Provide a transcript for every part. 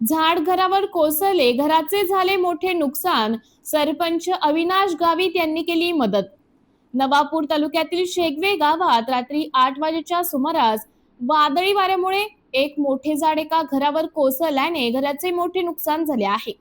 झाड घरावर कोसळले घराचे झाले मोठे नुकसान सरपंच अविनाश गावित यांनी केली मदत. नवापूर तालुक्यातील शेगवे गावात रात्री आठ वाजेच्या सुमारास वादळी वाऱ्यामुळे एक मोठे झाड एका घरावर कोसळल्याने घराचे मोठे नुकसान झाले आहे.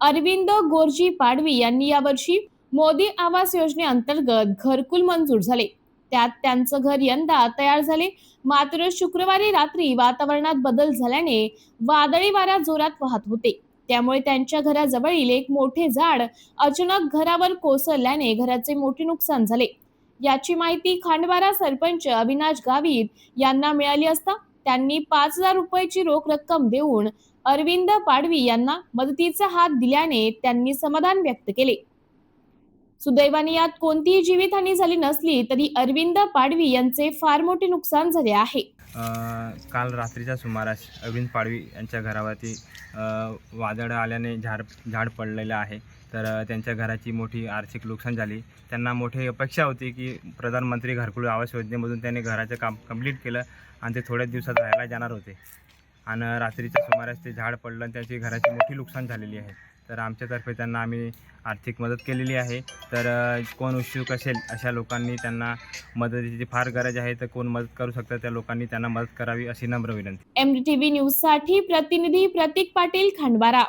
अरविंद गोरजी पाडवी यांनी यावर्षी मोदी आवास योजनेअंतर्गत घरकुल मंजूर झाले. त्यात त्यांचं घर यंदा तयार झाले. मात्र शुक्रवारी रात्री वातावरणात बदल झाल्याने वादळी वारा जोरात वाहत होते. त्यामुळे त्यांच्या घराजवळील एक मोठे झाड अचानक घरावर कोसळल्याने घराचे मोठे नुकसान झाले. याची माहिती खांडवारा सरपंच अविनाश गावित यांना मिळाली असता त्यांनी पाच हजार रुपयाची रोख रक्कम देऊन अरविंद पाडवी यांना मदतीचा हात दिल्याने त्यांनी समाधान व्यक्त केले. सुदैवाने यात कोणतीही जीवितहानी झाली नसली तरी अरविंद पाडवी यांचे फार मोठे नुकसान झाले आहे. काल रात्रीच्या सुमारास अरविंद पाडवी यांच्या घरावरती वादळ आल्याने झाड झाड पडलेलं आहे. तर त्यांच्या घराची मोठी आर्थिक नुकसान झाली. त्यांना मोठी अपेक्षा होती की प्रधानमंत्री घरकुल आवास योजनेमधून त्यांनी घराचं काम कंप्लीट केलं आणि ते थोड्याच दिवसात राहायला जाणार होते. आणि रात्रीच्या सुमारास ते झाड पडलं आणि त्यांची घराची मोठी नुकसान झालेली आहे. तर आमच्यातर्फे त्यांना आम्ही आर्थिक मदत केलेली आहे. तर कोण उत्सुक असेल अशा लोकांनी त्यांना मदतीची फार गरज आहे तर कोण मदत करू शकतं त्या लोकांनी त्यांना मदत करावी अशी नम्र विनंती. एमडीटीव्ही न्यूजसाठी प्रतिनिधी प्रतीक पाटील खंडवारा.